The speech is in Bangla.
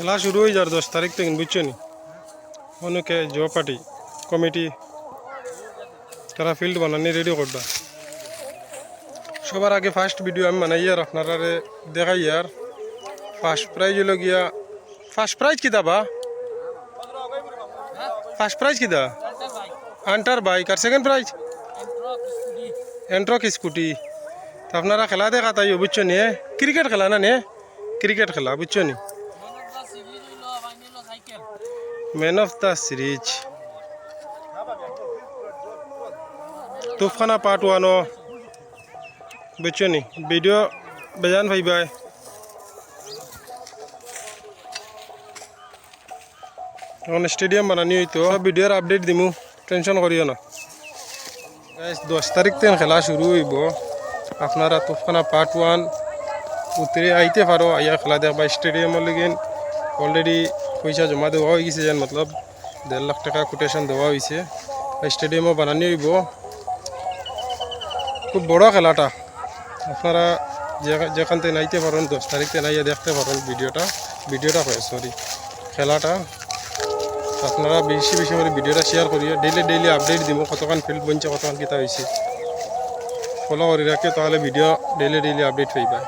খেলা শুরু হয়ে যার দশ তারিখ থেকে বুঝছ নি অনেকে জব পার্টি, কমিটি, তারা ফিল্ড বানানি রেডি করবা। সবার আগে ফার্স্ট ভিডিও আমি বানাই আর আপনারা দেখাই আর। ফার্স্ট প্রাইজ হলো গিয়া ফার্স্ট প্রাইজ কিতা বা? ফার্স্ট প্রাইজ কিতা? আন্টার বাইক আর সেকেন্ড প্রাইজ এন্ট্রক স্কুটি তো আপনারা খেলা দেখা তাই বুঝছ নি? ক্রিকেট খেলা না নে? ক্রিকেট খেলা বুঝছ নি? Man of the series Tufkhana part ওয়ানো বুঝছো নি ভিডিও বেজান ভাই ভাই এখন স্টেডিয়াম বানানি হইতো ভিডিওর আপডেট দিমু টেনশন করিও না Guys, দশ তারিখ থেকে খেলা শুরু হইব আপনারা তুফখানা পার্ট ওয়ান উতরে আইতে পারো আইয়া খেলা দেখবা স্টেডিয়ামের লগিন অলরেডি পয়সা জমা দেওয়া হয়ে গেছে যেন মতলব দেড় লাখ টাকা কোটেশন দেওয়া হয়েছে স্টেডিয়ামও বানানি হইব খুব বড় খেলাটা আপনারা যে- যেখান থেকে নাইতে পারেন দশ তারিখ থেকে নাইয়া দেখতে পারেন ভিডিওটা ভিডিওটা হয় সরি খেলাটা আপনারা বেশি বেশি করে ভিডিওটা শেয়ার করিয়ে ডেইলি ডেইলি আপডেট দিব কতক্ষণ ফিল্ড বনছে কতক্ষণ কিতা হয়েছে ফলো করে রাখে তাহলে ভিডিও ডেইলি ডেইলি আপডেট হয়ে পায়